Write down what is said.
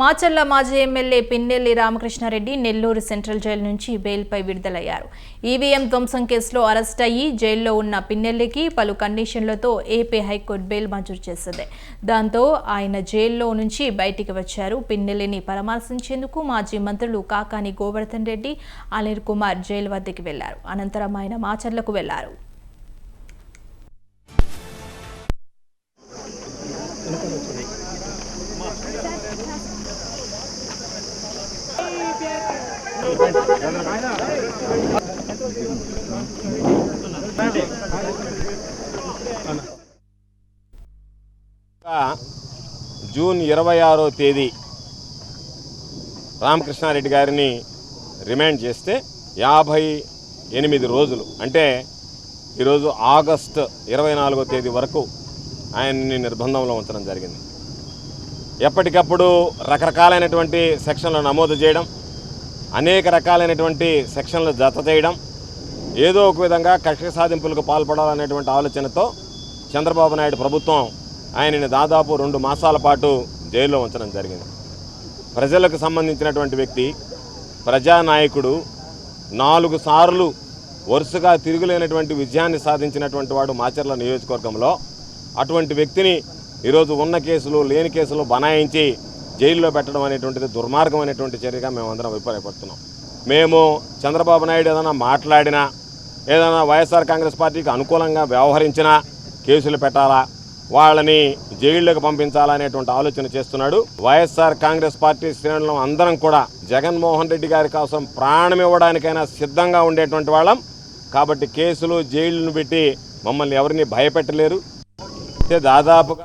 మాచర్ల మాజీ MLA Pinnelli Ramakrishnareddy Nellore central jail నుంచి బెయిల్పై విడుదలయ్యారు. ఈవీఎం ధ్వంసం కేసులో అరెస్ట్ అయ్యి జైల్లో ఉన్న పిన్నెల్లికి పలు కండిషన్లతో ఏపీ హైకోర్టు బెయిల్ మంజూరు చేసింది. దాంతో ఆయన జైల్లో నుంచి బయటికి వచ్చారు. పిన్నెల్లిని పరామర్శించేందుకు మాజీ మంత్రులు కాకాని గోవర్ధన్ రెడ్డి అనిల్ కుమార్ జైలు వద్దకు వెళ్ళారు. అనంతరం ఆయన మాచర్లకు వెళ్ళారు. జూన్ ఇరవై ఆరో తేదీ రామకృష్ణారెడ్డి గారిని రిమాండ్ చేస్తే యాభై ఎనిమిది రోజులు. అంటే ఈరోజు ఆగస్ట్ ఇరవై నాలుగో తేదీ వరకు ఆయన్ని నిర్బంధంలో ఉంచడం జరిగింది. ఎప్పటికప్పుడు రకరకాలైనటువంటి సెక్షన్లు నమోదు చేయడం అనేక రకాలైనటువంటి సెక్షన్లు జత చేయడం ఏదో ఒక విధంగా కక్ష సాధింపులకు పాల్పడాలనేటువంటి ఆలోచనతో చంద్రబాబు నాయుడు ప్రభుత్వం ఆయనని దాదాపు రెండు మాసాల పాటు జైల్లో ఉంచడం జరిగింది. ప్రజలకు సంబంధించినటువంటి వ్యక్తి ప్రజానాయకుడు నాలుగు సార్లు వరుసగా తిరుగులేనటువంటి విజయాన్ని సాధించినటువంటి వాడు మాచర్ల నియోజకవర్గంలో. అటువంటి వ్యక్తిని ఈరోజు ఉన్న కేసులు లేని కేసులు బనాయించి జైల్లో పెట్టడం అనేటువంటిది దుర్మార్గం అనేటువంటి చర్యగా మేమందరం అభిప్రాయపడుతున్నాం. మేము చంద్రబాబు నాయుడు ఏదైనా మాట్లాడినా ఏదైనా వైఎస్ఆర్ కాంగ్రెస్ పార్టీకి అనుకూలంగా వ్యవహరించినా కేసులు పెట్టాలా వాళ్ళని జైళ్ళకు పంపించాలనేటువంటి ఆలోచన చేస్తున్నాడు. వైఎస్ఆర్ కాంగ్రెస్ పార్టీ శ్రేణులం అందరం కూడా జగన్మోహన్ రెడ్డి గారి కోసం ప్రాణం ఇవ్వడానికైనా సిద్ధంగా ఉండేటువంటి వాళ్ళం. కాబట్టి కేసులు జైళ్ళను పెట్టి మమ్మల్ని ఎవరిని భయపెట్టలేరు. అయితే దాదాపుగా